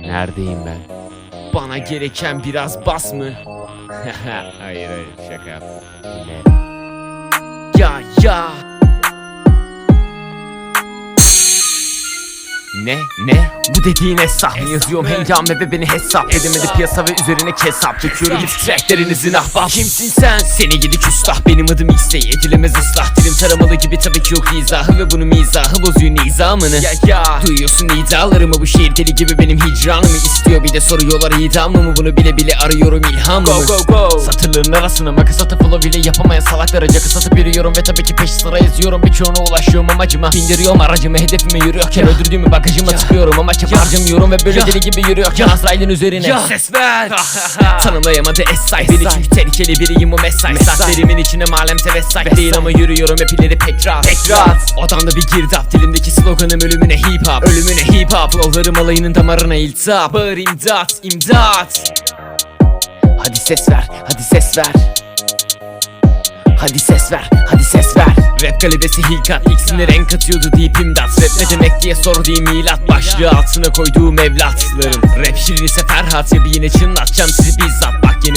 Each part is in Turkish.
Neredeyim ben? Bana gereken biraz bas mı? hayır hayır şaka. Ya ya. Ne? Ne? Bu dediğin hesap mı? Yazıyorum hengame ve beni hesap edemedi piyasa ve üzerine kesap. Döküyorum hit tracklerinizin ahbap Kimsin sen? Seni gidi küstah benim adım X'e edilemez ıslah. Dilim taramalı gibi tabii ki yok izahı ve bunun mizahı bozuyor nizamını. Ya ya. Duyuyorsun iddialarımı bu şehir deli gibi benim hicranımı istiyor. Bir de soruyorlar idamı mı bunu bile bile arıyorum ilhamımı. Go go go. Satırların arasına makas atıp bile yapamayan salaklara cakı satıp yürüyorum. Ve tabii ki peş sıra yazıyorum birçoğuna ulaşıyorum amacıma. Bindiriyorum aracımı hedefime yürüyorken öldürdüğümü bagajıma tıkıyorum Ama çap harcamıyorum ve böyle deli gibi yürüyorken Azrail'in üzerine. Ses ver. Tanımlayamadı S-Size Beni çünkü tehlikeli biriyim o mesai. Saklerimin içine malem tevessay Değil ama yürüyorum. Hep ileri pek rahat. Pek rahat. Odamda bir girdap Dilimdeki sloganım ölümüne hip hop. Ölümüne hip hop. Flowlarım alayının damarına iltihap. Bağır imdat imdat. Hadi ses ver hadi ses ver Hadi ses ver, hadi ses ver. Rap galibesi hilkat İkisine renk katıyordu deyip imdat. Rap ne demek diye sorduğum milat. Başlığı altına koyduğum evlatlarım. Rap şirin ise Ferhat ya bir yine çınlatacağım sizi bizzat. Bak yeni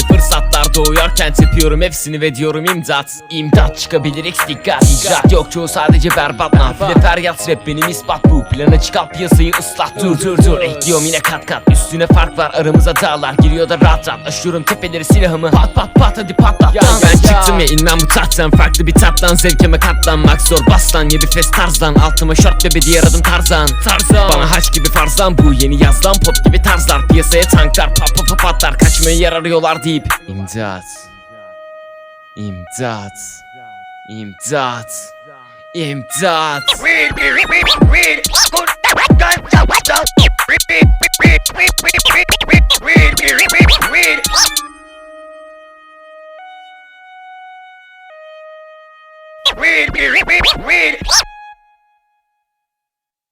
doğuyorken tepiyorum hepsini ve diyorum imdat. İmdat çıkabilir x dikkat. İcraat yok çoğu sadece berbat. Nafile feryat rap benim ispat. Bu Plana çıkart piyasayı ıslat. Dur dur dur. Ekliyorum yine kat kat. Üstüne fark var aramıza dağlar. Giriyor da rahat rahat. Aşıyorum tepeleri silahımı. Pat pat pat hadi patlat lan Ben çıktım ya inmem bu tahttan Farklı bir tattan zevkime katlanmak zor. Bastan yedi fes tarzdan Altıma şort bebe diğer adım tarzan. Tarzan. Bana haç gibi farzan bu yeni yazdan Pop gibi tarzlar piyasaya tanklar Pat pat pat patlar kaçmaya yer arıyorlar deyip. İmdat. İmdat. İmdat. İmdat. read, read, read, read.